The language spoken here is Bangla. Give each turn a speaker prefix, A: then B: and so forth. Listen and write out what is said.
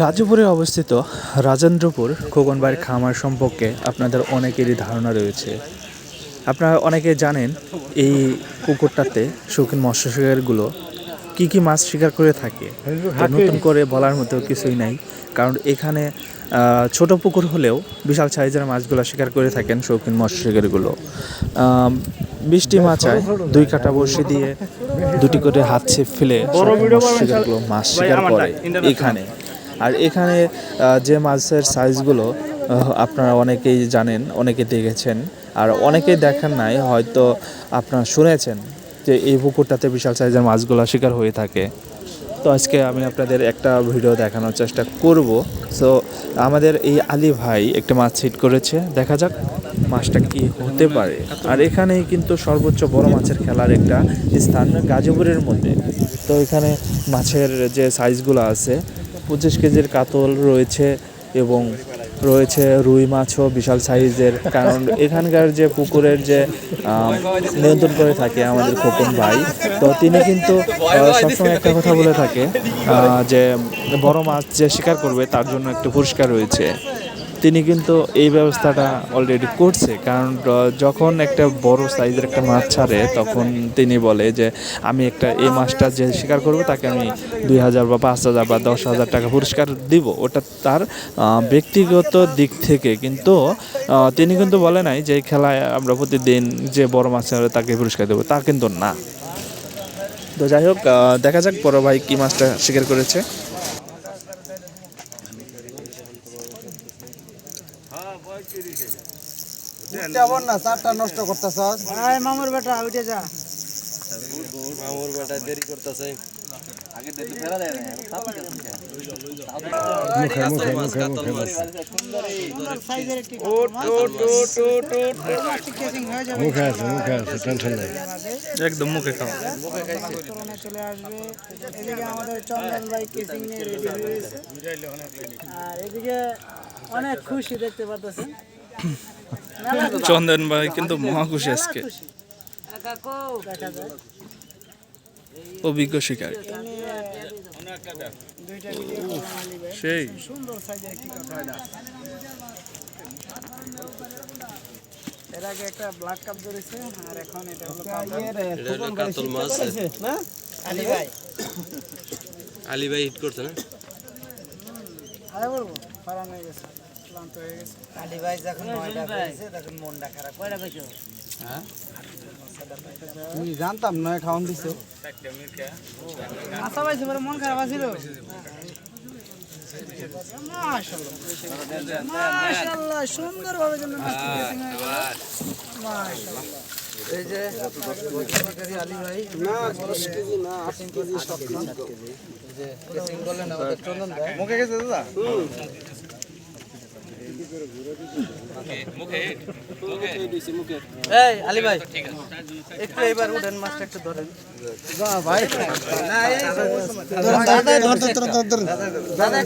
A: গাজীপুরে অবস্থিত রাজেন্দ্রপুর খোকনবাড়ির খামার সম্পর্কে আপনাদের অনেকেরই ধারণা রয়েছে। আপনারা অনেকে জানেন এই পুকুরটাতে শৌখিন মৎস্য শিকারগুলো কী কী মাছ শিকার করে থাকে। নতুন করে বলার মতো কিছুই নাই কারণ এখানে ছোট পুকুর হলেও বিশাল সাইজের মাছগুলো শিকার করে থাকেন শৌখিন মৎস্য শিকারগুলো। বৃষ্টি মাচায় দুই কাটা বড়শি দিয়ে দুটি করে হাত ছিপ ফেলে শিকারগুলো মাছ শিকার করে এখানে। আর এখানে যে মাছের সাইজগুলো আপনারা অনেকেই জানেন, অনেকে দেখেছেন, আর অনেকেই দেখেন নাই, হয়তো আপনারা শুনেছেন যে এই পুকুরটাতে বিশাল সাইজের মাছগুলো শিকার হয়ে থাকে। তো আজকে আমি আপনাদের একটা ভিডিও দেখানোর চেষ্টা করব। সো আমাদের এই আলী ভাই একটা মাছ হিট করেছে। দেখা যাক মাছটা কি হতে পারে। আর এখানেই কিন্তু সর্বোচ্চ বড় মাছের খেলার একটা স্থান, গাজীপুরের মধ্যে। তো এখানে মাছের যে সাইজগুলো আছে পঁচিশ কেজির কাতল রয়েছে এবং রয়েছে রুই মাছও বিশাল সাইজের। কারণ এখানকার যে পুকুরের যে নিয়ন্ত্রণ করে থাকে আমাদের খোকন ভাই, তো তিনি কিন্তু সবসময় একটা কথা বলে থাকে যে বড় মাছ যে শিকার করবে তার জন্য একটু পুরস্কার রয়েছে। তিনি কিন্তু এই ব্যবস্থাটা অলরেডি করছে। কারণ যখন একটা বড় সাইজের একটা মাছ ছাড়ে, তখন তিনি বলে যে, আমি একটা এই মাছটা যে শিকার করবে, তাকে আমি দুই হাজার বা পাঁচ হাজার বা দশ হাজার টাকা পুরস্কার দিব। ওটা তার ব্যক্তিগত দিক থেকে। কিন্তু তিনি কিন্তু বলে নাই যে খেলায় আমরা প্রতিদিন যে বড় মাছ ছাড়ে, তাকে পুরস্কার দেবো। তা কিন্তু না। তো যাই হোক দেখা যাক বড় ভাই কী মাছটা শিকার করেছে।
B: না চারটা নষ্ট করতেছস
C: মামুর বেটা উঠে যা।
B: মামুর বেটা দেরি করতেছে।
A: একদম মুখে খাওয়া
C: চলে আসবে এদিকে আমাদের চন্দন ভাই কেসিং নিয়ে রেডি হয়েছে আর এদিকে অনেক খুশি দেখতে পাচ্ছেন
A: চন্দন ভাই কিন্তু মহা খুশি আজকে। অভিজ্ঞ শিকারী।
C: তিনি দুইটা ভিডিও বানালি ভাই
A: সেই।
C: সুন্দর সাইজের একটি এর আগে একটা ব্ল্যাক কাপ ধরেছে আর এখন এটা হলো
B: কাতল মাছ।
C: আলী ভাই।
B: আলী ভাই। হিট করছে না?
C: আরে বলব। ফারান হয়ে গেছে ক্লান্ত হয়ে গেছে।
D: আলী ভাই যখন নয়টা করেছে তখন মনটা খারাপ কয়টা কইছো
B: আমি জানতাম নয় খাওয়ান দিছে।
C: আশা পাইছে পরে মন খারাপ আছিল? হয়ে। মাশাআল্লাহ।
D: এই যে অধিকারী আলী ভাই
B: না 10 কেজি না 8 কেজি সবখান
D: যে কেসিং করলেন আমাদের চন্দন ভাই
B: মুখে গেছে দাদা
D: এই আলী ভাই একটু এবার উঠেন মাছটা একটু ধরেন
B: ভাই
D: না এই
B: দাদা ধর ধর ধর ধর
D: দাদা